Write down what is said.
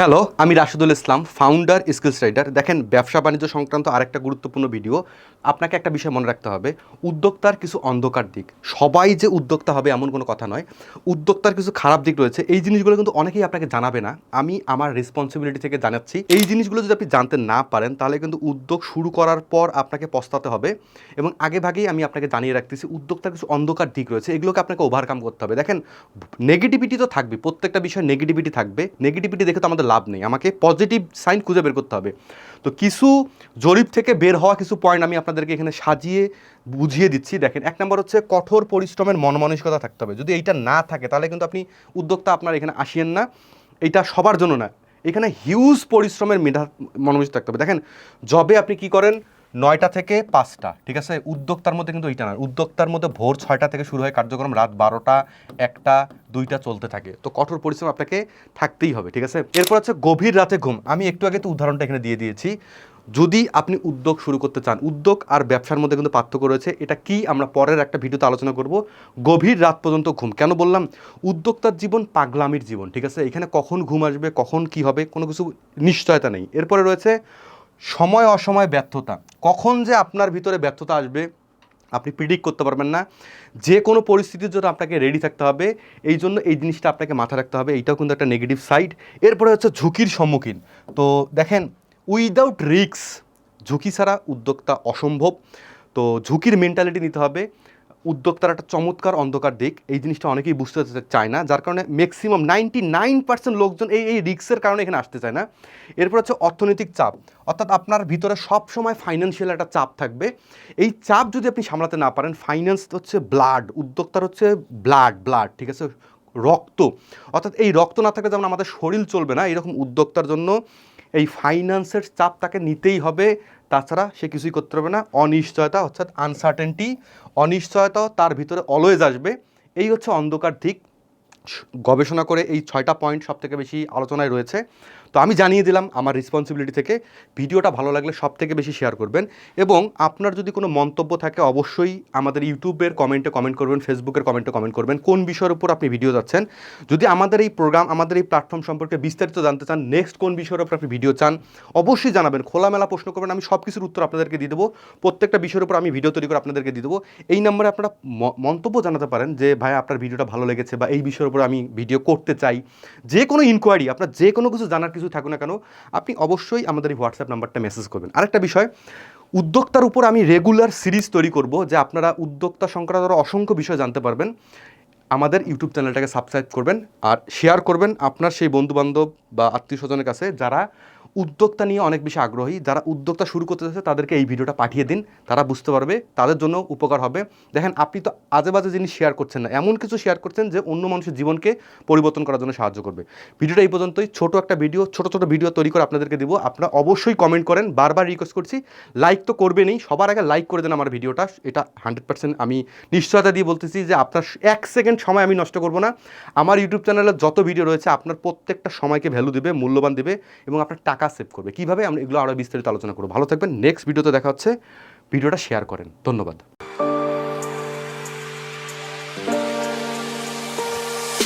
Hello আমি Rashidul Islam founder skills rider দেখেন, ব্যবসা বাণিজ্য সংক্রান্ত আরেকটা গুরুত্বপূর্ণ ভিডিও আপনাকে একটা বিষয় মনে রাখতে হবে, উদ্যোক্তার কিছু অন্ধকার দিক। সবাই যে উদ্যোক্তা হবে এমন কোনো কথা নয়। উদ্যোক্তার কিছু খারাপ দিক রয়েছে, এই জিনিসগুলো কিন্তু অনেকেই আপনাকে জানাবে না। আমি আমার রেসপন্সিবিলিটি থেকে জানাচ্ছি। এই জিনিসগুলো যদি আপনি জানতে না পারেন, তাহলে কিন্তু উদ্যোগ শুরু করার পর আপনাকে পস্তাতে হবে এবং আগে ভাগেই আমি আপনাকে জানিয়ে রাখতেছি, উদ্যোক্তার কিছু অন্ধকার দিক রয়েছে, এগুলোকে আপনাকে ওভারকাম করতে হবে। দেখেন নেগেটিভিটি তো থাকবে প্রত্যেকটা বিষয়ে নেগেটিভিটি থাকবে। নেগেটিভিটি দেখে তো আমাদের লাভ নেই। আমাকে পজিটিভ সাইন খুঁজে বের করতে হবে। তো কিছু জরিপ থেকে বের হওয়া কিছু পয়েন্ট আমি আপনাদেরকে এখানে সাজিয়ে বুঝিয়ে দিচ্ছি। দেখেন, এক নম্বর হচ্ছে কঠোর পরিশ্রমের মনমানসিকতা থাকতে হবে। যদি এইটা না থাকে, তাহলে কিন্তু আপনি উদ্যোক্তা আপনার এখানে আসিয়েন না। এটা সবার জন্য না। এখানে হিউজ পরিশ্রমের মেধা মনোযোগ থাকতে হবে। দেখেন জবে আপনি কি করেন? নয়টা থেকে পাঁচটা, ঠিক আছে? উদ্যোক্তার মধ্যে কিন্তু এইটা না, উদ্যোক্তার মধ্যে ভোর ছয়টা থেকে শুরু হয় কার্যক্রম, রাত বারোটা, একটা, দুইটা চলতে থাকে। তো কঠোর পরিশ্রম আপনাকে থাকতেই হবে, ঠিক আছে? এরপর হচ্ছে গভীর রাতে ঘুম। আমি একটু আগে তো উদাহরণটা এখানে দিয়ে দিয়েছি। যদি আপনি উদ্যোগ শুরু করতে চান, উদ্যোগ আর ব্যবসার মধ্যে কিন্তু পার্থক্য রয়েছে। এটা কি আমরা পরের একটা ভিডিওতে আলোচনা করব। গভীর রাত পর্যন্ত ঘুম। কেন বললাম? উদ্যোক্তার জীবন পাগলামির জীবন, ঠিক আছে? এখানে কখন ঘুম আসবে, কখন কি হবে, কোনো কিছু নিশ্চয়তা নেই। এরপরে রয়েছে সময় অসময় ব্যর্থতা। কখন যে আপনার ভিতরে ব্যর্থতা আসবে, আপনি প্রিডিক্ট করতে পারবেন না। যে কোনো পরিস্থিতির জন্য আপনাকে রেডি থাকতে হবে। এই জন্য এই জিনিসটা আপনাকে মাথায় রাখতে হবে। এইটাও কিন্তু একটা নেগেটিভ সাইড এরপরে হচ্ছে ঝুঁকির সম্মুখীন। তো দেখেন উইদাউট রিক্স ঝুঁকি ছাড়া উদ্যোক্তা অসম্ভব। তো ঝুঁকির মেন্টালিটি নিতে হবে। উদ্যোক্তার একটা চমৎকার অন্ধকার দিক। এই জিনিসটা অনেকেই বুঝতে চায় না। যার কারণে ম্যাক্সিমাম নাইনটি নাইন পার্সেন্ট লোকজন এই এই রিক্সের কারণে এখানে আসতে চায় না। এরপর হচ্ছে অর্থনৈতিক চাপ। অর্থাৎ আপনার ভিতরে সব সময় ফাইন্যান্সিয়াল একটা চাপ থাকবে। এই চাপ যদি আপনি সামলাতে না পারেন ফাইন্যান্স হচ্ছে ব্লাড উদ্যোক্তার হচ্ছে ব্লাড ব্লাড ঠিক আছে? রক্ত। অর্থাৎ এই রক্ত না থাকলে যেমন আমাদের শরীর চলবে না, এরকম উদ্যোক্তার জন্য এই ফাইন্যান্সের চাপ তাকে নিতেই হবে। তাছাড়া সে কিছুই করতে পারবে না। অনিশ্চয়তা, অর্থাৎ আনসার্টেনটি অনিশ্চয়তাও তার ভিতরে অলওয়েজ আসবে। এই হচ্ছে অন্ধকার দিক। গবেষণা করে এই ছয়টা পয়েন্ট সবথেকে বেশি আলোচনায় রয়েছে। তো আমি জানিয়ে দিলাম আমার রেসপন্সিবিলিটি থেকে। ভিডিওটা ভালো লাগলে সব থেকে বেশি শেয়ার করবেন এবং আপনার যদি কোনো মন্তব্য থাকে অবশ্যই আমাদের ইউটিউবের কমেন্টে কমেন্ট করবেন ফেসবুকের কমেন্টে কমেন্ট করবেন, কোন বিষয়ের উপর আপনি ভিডিও যাচ্ছেন। যদি আমাদের এই প্রোগ্রাম আমাদের এই প্ল্যাটফর্ম সম্পর্কে বিস্তারিত জানতে চান নেক্সট কোন বিষয়ের উপর আপনি ভিডিও চান, অবশ্যই জানাবেন। খোলামেলা প্রশ্ন করবেন, আমি সব কিছুর উত্তর আপনাদেরকে দিয়ে দেবো। প্রত্যেকটা বিষয়ের উপর আমি ভিডিও তৈরি করে আপনাদেরকে দিয়ে দেবো। এই নম্বরে আপনারা মন্তব্য জানাতে পারেন যে, ভাই, আপনার ভিডিওটা ভালো লেগেছে বা এই বিষয়ের উপর আমি ভিডিও করতে চাই। যে কোনো ইনকোয়ারি আপনার যে কোনো কিছু জানার কিছু থাকুক না কেন, আপনি অবশ্যই আমাদের এই হোয়াটসঅ্যাপ নাম্বারটা মেসেজ করবেন। আরেকটা বিষয়, উদ্যোক্তার উপর আমি রেগুলার সিরিজ তৈরি করব, যে আপনারা উদ্যোক্তা সংক্রান্ত অসংখ্য বিষয় জানতে পারবেন। আমাদের ইউটিউব চ্যানেলটাকে সাবস্ক্রাইব করবেন আর শেয়ার করবেন আপনার সেই বন্ধুবান্ধব বা আত্মীয় স্বজনের কাছে যারা উদ্যোক্তা নিয়ে অনেক বেশি আগ্রহী, যারা উদ্যোক্তা শুরু করতে চাচ্ছে তাদেরকে এই ভিডিওটা পাঠিয়ে দিন। তারা বুঝতে পারবে, তাদের জন্য উপকার হবে। দেখেন, আপনি তো আজে বাজে জিনিস শেয়ার করছেন না, এমন কিছু শেয়ার করছেন যে অন্য মানুষের জীবনকে পরিবর্তন করার জন্য সাহায্য করবে। ভিডিওটা এই পর্যন্তই। ছোট একটা ভিডিও ছোট ছোট ভিডিও তৈরি করে আপনাদেরকে দিব। আপনারা অবশ্যই কমেন্ট করেন। বারবার রিকোয়েস্ট করছি। লাইক তো করবেনই। সবার আগে লাইক করে দেন আমার ভিডিওটা এটা হান্ড্রেড পার্সেন্ট আমি নিশ্চয়তা দিয়ে বলতেছি যে আপনার এক সেকেন্ড সময় আমি নষ্ট করব না। আমার ইউটিউব চ্যানেলে যত ভিডিও রয়েছে, আপনার প্রত্যেকটা সময়কে ভ্যালু দেবে, মূল্যবান দেবে এবং আপনার টাকা সেভ করবে। কীভাবে আমরা এগুলো আরও বিস্তারিত আলোচনা করব? ভালো থাকবেন। নেক্সট ভিডিওতে দেখা হচ্ছে। ভিডিওটা শেয়ার করেন। ধন্যবাদ।